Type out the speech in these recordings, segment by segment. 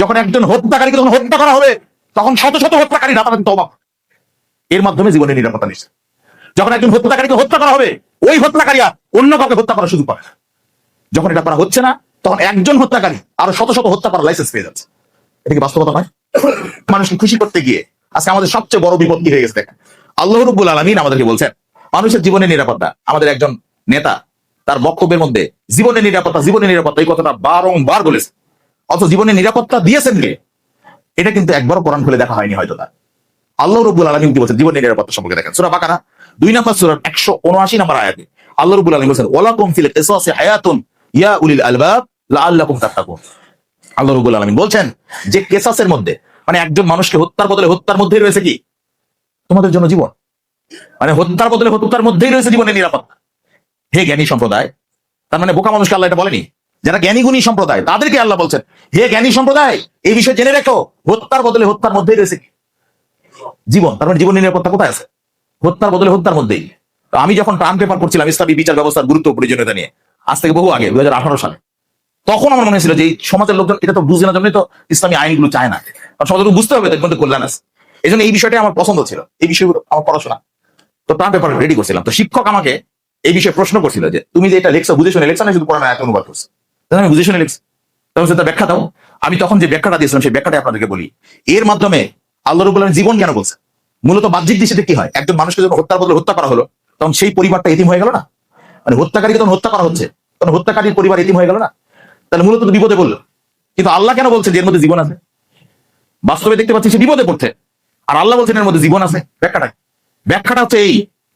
যখন একজন হত্যাকারীকে যখন হত্যা করা হবে, তখন শত শত হত্যাকারী রাতারাতি তবা এর মাধ্যমে জীবনের নিরাপত্তা নিচ্ছে যখন একজন হত্যাকারীকে হত্যা করা হবে, ওই হত্যাকারীরা অন্য কাউকে হত্যা করার সুযোগ পাবে যখন এটা করা হচ্ছে না, তখন একজন হত্যাকারী আরও শত শত হত্যা করার লাইসেন্স পেয়ে যাচ্ছে। এটা কি বাস্তবতা নয়? মানুষকে খুশি করতে গিয়ে আজকে আমাদের সবচেয়ে বড় বিপদ কি হয়ে গেছে আল্লাহ রব্বুল আলমিন আমাদেরকে বলছেন, মানুষের জীবনের নিরাপত্তা, আমাদের একজন নেতা, তার বক্তব্যের মধ্যে জীবনের নিরাপত্তা জীবনের নিরাপত্তা, এই কথাটা বারংবার বলেছে। অথচ জীবনে নিরাপত্তা দিয়েছেন কে? এটা কিন্তু একবারও কোরআন খুলে দেখা হয়নি হয়তো তার। আল্লাহ রব্বুল আলমিন কি বলছেন? জীবনের নিরাপত্তা সম্পর্কে দেখেন। সুরা বাকারা, দুই নম্বর সুরার একশো উনআশি নম্বর আয়াতে আল্লাহ রব্বুল আলমিন বলছেন, ওয়ালাকুম ফিল কিসাসি হায়াতুন ইয়া উলিল আলবাব লাআল্লাকুম তাত্তাকুন। আল্লাহ রব্বুল আলমিন বলছেন যে কেসাসের মধ্যে মানে একজন মানুষকে হত্যার বদলে হত্যার মধ্যেই রয়েছে কি? তোমাদের জন্য জীবন। মানে হত্যার বদলে হত্যার মধ্যেই রয়েছে জীবনের নিরাপত্তা। হে জ্ঞানী সম্প্রদায়, তার মানে বোকা মানুষকে আল্লাহ এটা বলেনি? যারা জ্ঞানী গুণী সম্প্রদায়, তাদেরকে আল্লাহ বলছেন, হে জ্ঞানী সম্প্রদায়, এই বিষয়ে জেনে রেখো, হত্যার বদলে হত্যার মধ্যেই রয়েছে জীবন, তার মানে জীবনের নিরাপত্তা কোথায় আছে? হত্যার বদলে হত্যার মধ্যেই। আমি যখন ট্রাম পেপার করছিলাম ইসলামী বিচার ব্যবস্থার গুরুত্ব প্রয়োজনীয়তা নিয়ে, আজ থেকে বহু আগে দু হাজার আঠারো সালে, তখন আমার মনে হয়েছিল যে সমাজের লোকজন, এটা তো বুঝে না, জন্যই তো ইসলামী আইনগুলো চায় না। কারণ সমাজের বুঝতে হবে তার মধ্যে কল্যাণ আছে। এই জন্য এই বিষয়টা আমার পছন্দ ছিল, এই বিষয়গুলো, আমার পড়াশোনা। তো ট্রাম পেপার রেডি করছিলাম। তো শিক্ষক আমাকে এই বিষয়ে প্রশ্ন করছিল যে, তুমি যে এটা লেখছো বুঝে শুনে লেখছো না, শুধু পড়ানো অনুবাদ করছ? আমি বুঝে শুনে লিখছি তখন সেটা ব্যাখ্যা দাও। আমি তখন যে ব্যাখ্যাটা দিয়েছিলাম, সেই ব্যাখ্যাটা আপনাদেরকে বলি। এর মাধ্যমে আল্লাহ রবুল আলমীর জীবন কেন বলছে মূলত বাহ্যিক দৃষ্টিতে কি হয়? একজন মানুষকে যখন হত্যার বদলে হত্যা করা হলো, তখন সেই পরিবারটা এতিম হয়ে গেল না? মানে হত্যাকারীকে তখন হত্যা করা হচ্ছে। তখন হত্যাকারীর পরিবার এতিম হয়ে গেল না? তাহলে মূলত তো বিপদে বলল কিন্তু আল্লাহ কেন বলছে যে এর মধ্যে জীবন আছে? বাস্তবে দেখতে পাচ্ছি সে বিপদে পড়ছে। আর আল্লাহ বলছেন এর মধ্যে জীবন আছে। ব্যাখ্যাটা ব্যাখ্যাটা হচ্ছে এই,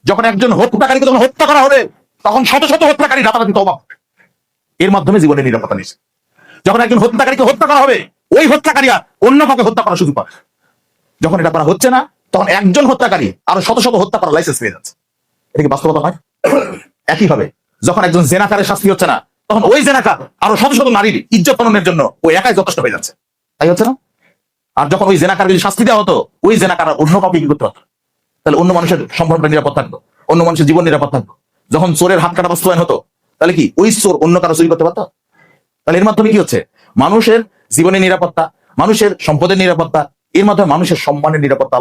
যখন একজন হত্যাকারীকে তখন হত্যা করা হবে তখন শত শত হত্যাকারী রাতারাতি তবা করবে। এর মাধ্যমে জীবনের নিরাপত্তা নিচ্ছে যখন একজন হত্যাকারীকে হত্যা করা হবে, ওই হত্যাকারীরা অন্য কাউকে হত্যা করার সুযোগ পাবে। যখন এটা করা হচ্ছে না, তখন একজন হত্যাকারী আরও শত শত হত্যা করার লাইসেন্স পেয়ে যাচ্ছে। এটা কি বাস্তবতা হয় একইভাবে, যখন একজন জেনাকারের শাস্তি হচ্ছে না, তখন ওই জেনাকার আরও শত শত নারীর ইজ্জত পালনের জন্য ওই একাই যথেষ্ট হয়ে যাচ্ছে। তাই হচ্ছে না? আর যখন ওই জেনাকার যদি শাস্তি দেওয়া হতো, ওই জেনাকার অন্য কাউকে কি করতে হতো তাহলে অন্য মানুষের সম্ভ্রমটা নিরাপদ থাকতো, অন্য মানুষের জীবন নিরাপদ থাকতো। যখন চোরের হাত কাটা বাস্তবায়ন হতো তাহলে কি? ওই চোর অন্য কারও চুরি করতে পারতো? তাহলে এর মাধ্যমে কি হচ্ছে? মানুষের জীবনের নিরাপত্তা, মানুষের সম্পদের নিরাপত্তা, এর মাধ্যমে মানুষের সম্মানের নিরাপত্তা